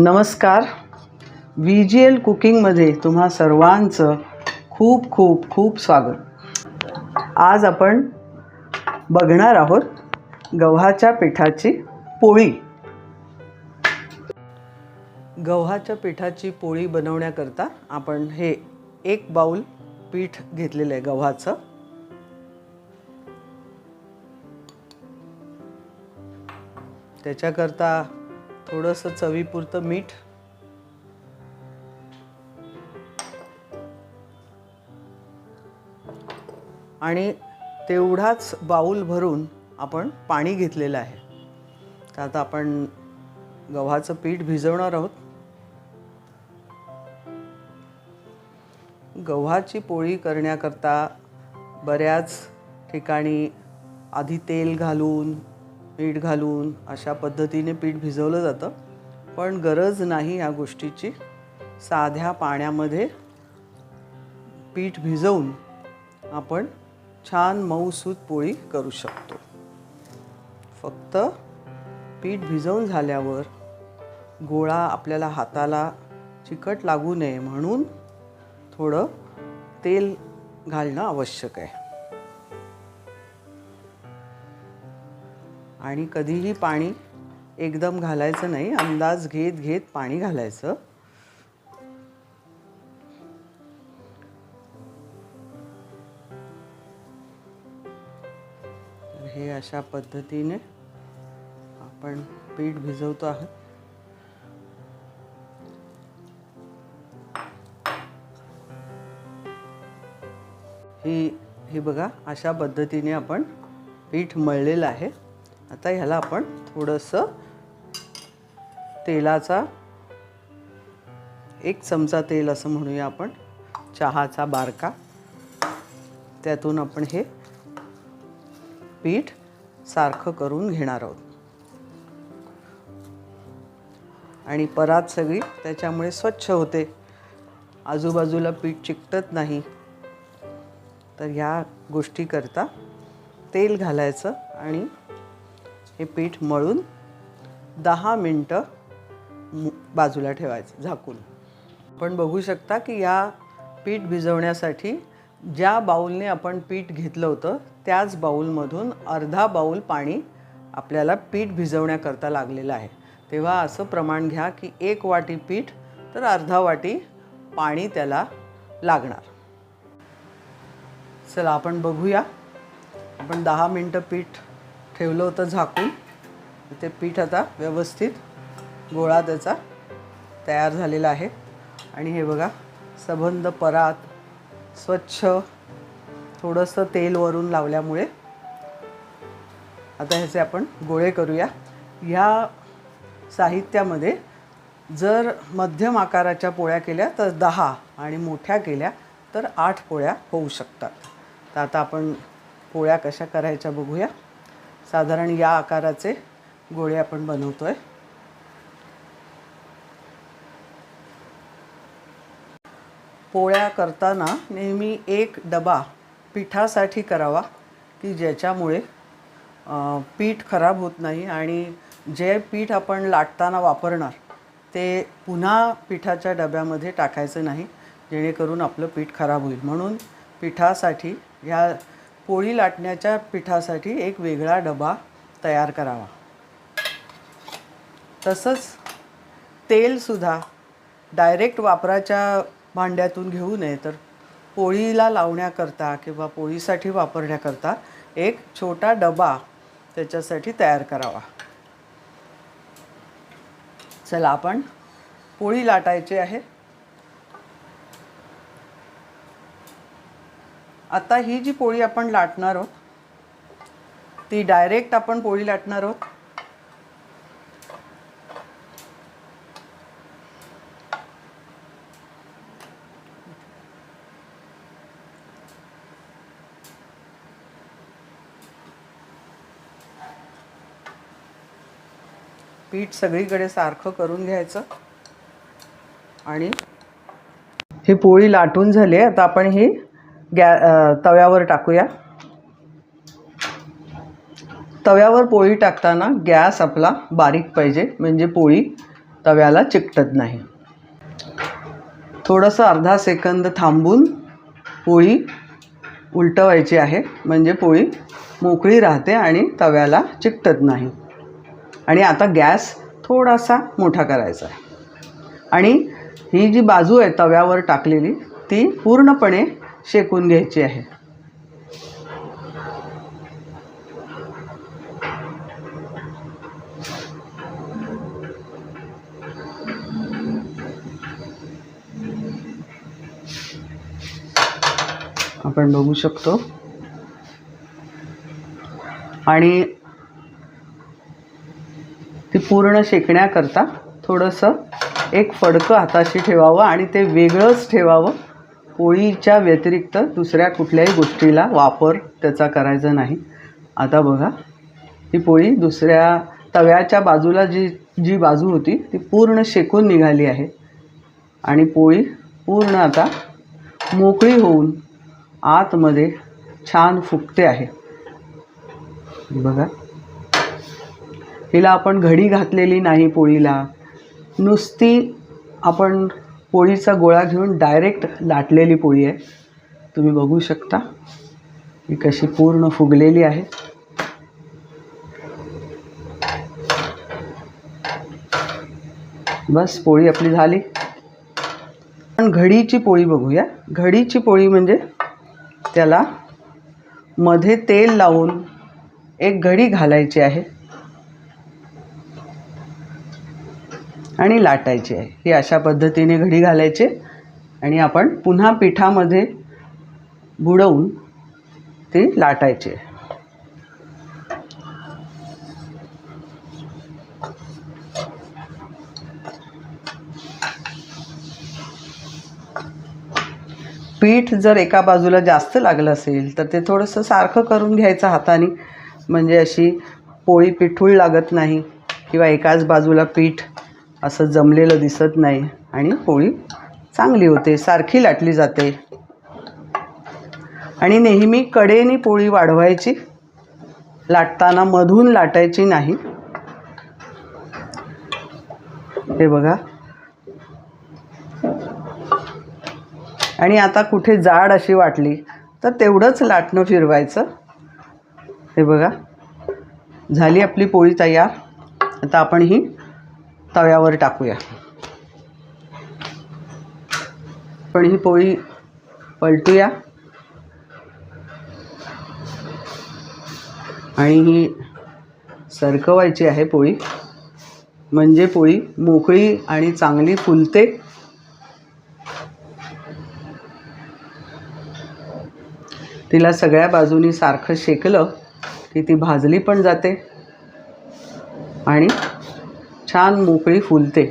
नमस्कार. V G L कुकिंगमध्ये तुम्हा सर्वांचं खूप खूप खूप स्वागत. आज आपण बघणार आहोत गव्हाच्या पिठाची पोळी. गव्हाच्या पिठाची पोळी बनवण्याकरता आपण हे एक बाऊल पीठ घेतलेलं आहे गव्हाचं. त्याच्याकरता थोडंसं चवीपुरतं मीठ. आणि तेवढाच बाऊल भरून आपण पाणी घेतलेलं आहे. तर आता आपण गव्हाचं पीठ भिजवणार आहोत. गव्हाची पोळी करण्याकरता बऱ्याच ठिकाणी आधी तेल घालून पीठ घालून अशा पद्धतीने पीठ भिजवलं जातं. पण गरज नाही या गोष्टीची. साध्या पाण्यामध्ये पीठ भिजवून आपण छान मऊसूत पोळी करू शकतो. फक्त पीठ भिजवून झाल्यावर गोळा आपल्याला हाताला चिकट लागू नये म्हणून थोडं तेल घालणं आवश्यक आहे. आणि कधीही पाणी एकदम घालायचं नाही अंदाज घेत घेत पाणी घालायचं. हे अशा पद्धतीने आपण पीठ भिजवतो आहोत. ही ही बघा अशा पद्धतीने आपण पीठ मळलेलं आहे. आता ह्याला आपण थोडंसं तेलाचा एक चमचा तेल असं म्हणूया आपण चहाचा बारका. त्यातून आपण हे पीठ सारखं करून घेणार आहोत. आणि परात सगळी त्याच्यामुळे स्वच्छ होते. आजूबाजूला पीठ चिकटत नाही. तर ह्या गोष्टीकरता तेल घालायचं आणि हे पीठ मळून दहा मिनटं बाजूला ठेवायचं झाकून. आपण बघू शकता की या पीठ भिजवण्यासाठी ज्या बाऊलने आपण पीठ घेतलं होतं त्याच बाऊलमधून अर्धा बाऊल पाणी आपल्याला पीठ भिजवण्याकरता लागलेलं आहे. तेव्हा असं प्रमाण घ्या की एक वाटी पीठ तर अर्धा वाटी पाणी त्याला लागणार. चला आपण बघूया. आपण दहा मिनटं पीठ ठेवलं होतं झाकून. ते पीठ आता व्यवस्थित गोळा त्याचा तयार झालेला आहे. आणि हे बघा सबंध परात स्वच्छ थोडंसं तेल वरून लावल्यामुळे आता ह्याचे आपण गोळे करूया. ह्या साहित्यामध्ये जर मध्यम आकाराच्या पोळ्या केल्या तर दहा आणि मोठ्या केल्या तर आठ पोळ्या होऊ शकतात. तर आता आपण पोळ्या कशा करायच्या बघूया. साधारण या आकाराचे गोळे आपण बनवतो आहे पोळ्या करताना नेहमी एक डबा पिठासाठी करावा की ज्याच्यामुळे पीठ खराब होत नाही आणि जे पीठ आपण लाटताना वापरणार ते पुन्हा पिठाच्या डब्यामध्ये टाकायचं नाही जेणेकरून आपलं पीठ खराब होईल. म्हणून पिठासाठी ह्या पोळी लाटण्याच्या पिठासाठी एक वेगळा डबा तयार करावा. तसंच तेलसुद्धा डायरेक्ट वापराच्या भांड्यातून घेऊ नये तर पोळीला लावण्याकरता किंवा पोळीसाठी वापरण्याकरता एक छोटा डबा त्याच्यासाठी तयार करावा. चला आपण पोळी लाटायची आहे. आता ही जी पोळी आपण लाटणार आहोत ती डायरेक्ट आपण पोळी लाटणार आहोत. पीठ सगळीकडे सारखं करून घ्यायचं. आणि ही पोळी लाटून झाली आहे. आता आपण ही गॅ तव्यावर टाकूया. तव्यावर पोळी टाकताना गॅस आपला बारीक पाहिजे म्हणजे पोळी तव्याला चिकटत नाही. थोडंसं अर्धा सेकंद थांबून पोळी उलटवायची आहे म्हणजे पोळी मोकळी राहते आणि तव्याला चिकटत नाही. आणि आता गॅस थोडासा मोठा करायचा आहे. आणि ही जी बाजू आहे तव्यावर टाकलेली ती पूर्णपणे शेकून घ्यायची आहे. आपण बघू शकतो. आणि ती पूर्ण शेकण्याकरता थोडंसं एक फडकं हाताशी ठेवावं आणि ते वेगळंच ठेवावं. पोळीच्या व्यतिरिक्त दुसऱ्या कुठल्याही गोष्टीला वापर त्याचा करायचा नाही. आता बघा ही पोळी दुसऱ्या तव्याच्या बाजूला जी जी बाजू होती ती पूर्ण शेकून निघाली आहे. आणि पोळी पूर्ण आता मोकळी होऊन आतमध्ये छान फुगते आहे. बघा हिला आपण घडी घातलेली नाही पोळीला. नुसती आपण पोळीचा गोळा घेऊन डायरेक्ट लाटलेली पोळी आहे. तुम्ही बघू शकता. ही कशी पूर्ण फुगलेली आहे. बस पोळी आपली झाली. पण घडीची पोळी बघूया. घडीची पोळी म्हणजे त्याला मध्ये तेल लावून एक घडी घालायची आहे. आणि लाटायची. आहे ही अशा पद्धतीने घडी घालायची आणि आपण पुन्हा पिठामध्ये बुडवून ती लाटायची. आहे पीठ जर एका बाजूला जास्त लागलं असेल तर ते थोडंसं सारखं करून घ्यायचं हाताने. म्हणजे अशी पोळी पिठूळ लागत नाही किंवा एकाच बाजूला पीठ असं जमलेलं दिसत नाही आणि पोळी चांगली होते सारखी लाटली जाते. आणि नेहमी कडेने पोळी वाढवायची लाटताना मधून लाटायची नाही. हे बघा. आणि आता कुठे जाड अशी वाटली तर तेवढंच लाटणं फिरवायचं. हे बघा. झाली आपली पोळी तयार. आता आपण ही तव्यावर टाकूया. पण ही पोळी पलटूया. आणि ही सरकवायची आहे पोळी. म्हणजे पोळी मोकळी आणि चांगली फुलते. तिला सगळ्या बाजूनी सारखं शेकलं की ती भाजली पण जाते. आणि छान मोकळी फुलते.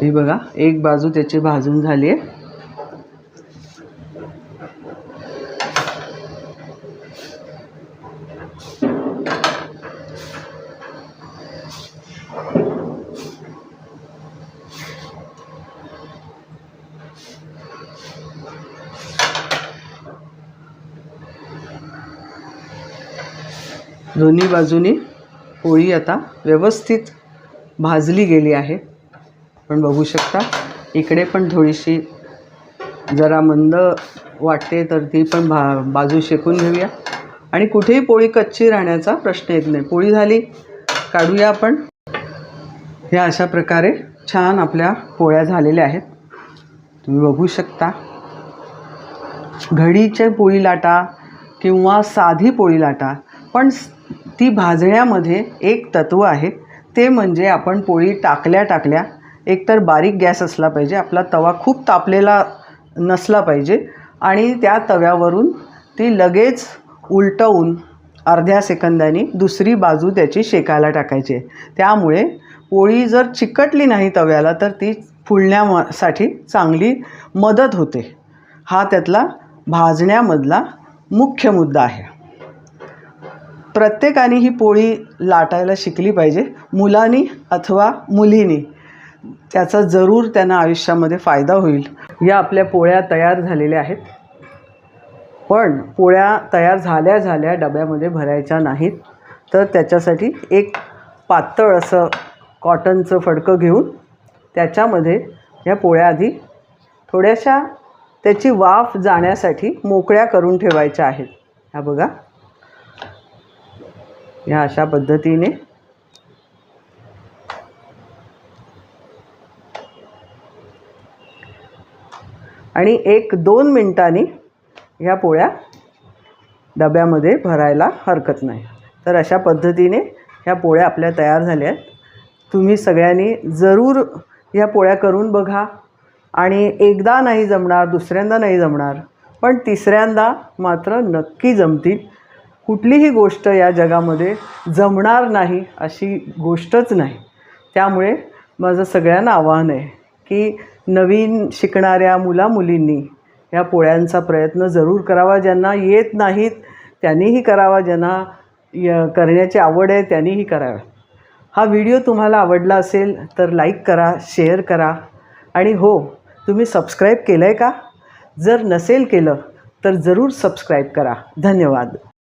ही बघा एक बाजू त्याची भाजून झाली आहे. दोन्ही बाजूनी पोळी आता व्यवस्थित भाजली गेली आहे. पण बघू शकता इकडे पण थोडीशी जरा मंद वाटते तर ती पण भा बाजू शेकून घेऊया. आणि कुठेही पोळी कच्ची राहण्याचा प्रश्न येत नाही. पोळी झाली काढूया आपण. ह्या अशा प्रकारे छान आपल्या पोळ्या झालेल्या आहेत. तुम्ही बघू शकता घडीच्या पोळी लाटा किंवा साधी पोळी लाटा पण ती भाजण्यामध्ये एक तत्व आहे. ते म्हणजे आपण पोळी टाकल्या टाकल्या एकतर बारीक गॅस असला पाहिजे आपला तवा खूप तापलेला नसला पाहिजे आणि त्या तव्यावरून ती लगेच उलटवून अर्ध्या सेकंदानी दुसरी बाजू त्याची शेकायला टाकायची. त्यामुळे पोळी जर चिकटली नाही तव्याला तर ती फुलण्यासाठी चांगली मदत होते. हा त्यातला भाजण्यामधला मुख्य मुद्दा आहे. प्रत्येकाने ही पोळी लाटायला शिकली पाहिजे. मुलांनी अथवा मुलीनी. त्याचा जरूर त्यांना आयुष्यामध्ये फायदा होईल. या आपल्या पोळ्या तयार झालेल्या आहेत. पण पोळ्या तयार झाल्या झाल्या डब्यामध्ये भरायच्या नाहीत. तर त्याच्यासाठी एक पातळ असं कॉटनचं फडकं घेऊन त्याच्यामध्ये ह्या पोळ्या आधी थोड्याशा त्याची वाफ जाण्यासाठी मोकळ्या करून ठेवायच्या आहेत. ह्या बघा. ह्या अशा पद्धतीने आणि एक दोन मिनटांनी ह्या पोळ्या डब्यामध्ये भरायला हरकत नाही. तर अशा पद्धतीने ह्या पोळ्या आपल्या तयार झाल्या आहेत. तुम्ही सगळ्यांनी जरूर ह्या पोळ्या करून बघा. आणि एकदा नाही जमणार दुसऱ्यांदा नाही जमणार पण तिसऱ्यांदा मात्र नक्की जमतील. कुठलीही गोष्ट या जगामध्ये जमणार नाही अशी गोष्टच नाही. त्यामुळे माझं सगळ्यांना आव्हान आहे की नवीन शिकणाऱ्या मुलामुलींनी या पोळ्यांचा प्रयत्न जरूर करावा. ज्यांना येत नाहीत त्यांनीही करावा. ज्यांना य करण्याची आवड आहे त्यांनीही कराव्या हा व्हिडिओ तुम्हाला आवडला असेल तर लाईक करा शेअर करा. आणि हो तुम्ही सबस्क्राईब केलं आहे का? जर नसेल केलं तर जरूर सबस्क्राईब करा. धन्यवाद.